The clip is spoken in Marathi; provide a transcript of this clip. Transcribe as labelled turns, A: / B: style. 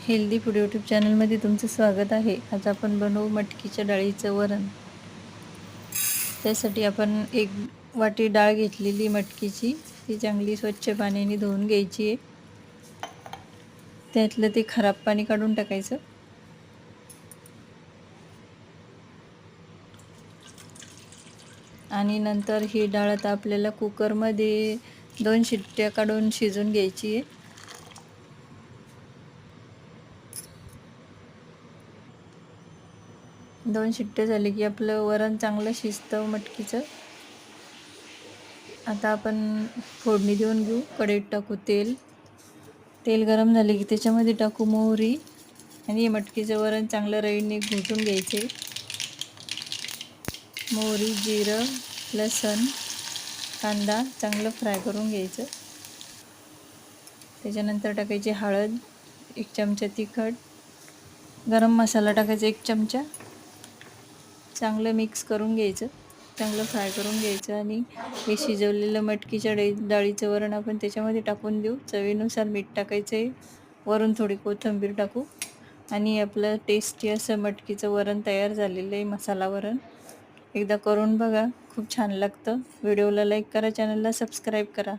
A: हेल्दी फूड यूट्यूब चॅनलमध्ये तुमचं स्वागत आहे. आज आपण बनवू मटकीच्या डाळीचं वरण. त्यासाठी आपण एक वाटी डाळ घेतलेली मटकीची. ती चांगली स्वच्छ पाण्याने धुवून घ्यायची आहे. त्यातलं ते खराब पाणी काढून टाकायचं. आणि नंतर ही डाळ आता आपल्याला कुकरमध्ये दोन शिट्ट्या काढून शिजून घ्यायची आहे. दोन शिट्टे झाले की आपलं वरण चांगलं शिजतं मटकीचं. आता आपण फोडणी देऊन घेऊ. कढईत टाकू तेल. तेल गरम झाले की त्याच्यामध्ये टाकू मोहरी आणि मटकीचं वरण चांगलं रवीने घुटून घ्यायचे. मोहरी जिरं लसण कांदा चांगलं फ्राय करून घ्यायचं. त्याच्यानंतर टाकायची हळद एक चमचा तिखट. गरम मसाला टाकायचा एक चमचा. चांगलं मिक्स करून घ्यायचं. चांगलं फ्राय करून घ्यायचं आणि हे शिजवलेलं मटकीच्या डाळी डाळीचं वरण आपण त्याच्यामध्ये टाकून देऊ. चवीनुसार मीठ टाकायचं आहे. वरून थोडी कोथिंबीर टाकू. आणि आपलं टेस्टी असं मटकीचं वरण तयार झालेलं आहे मसाला वरण. एकदा करून बघा. खूप छान लागतं. व्हिडिओला लाईक करा चॅनलला सबस्क्राईब करा.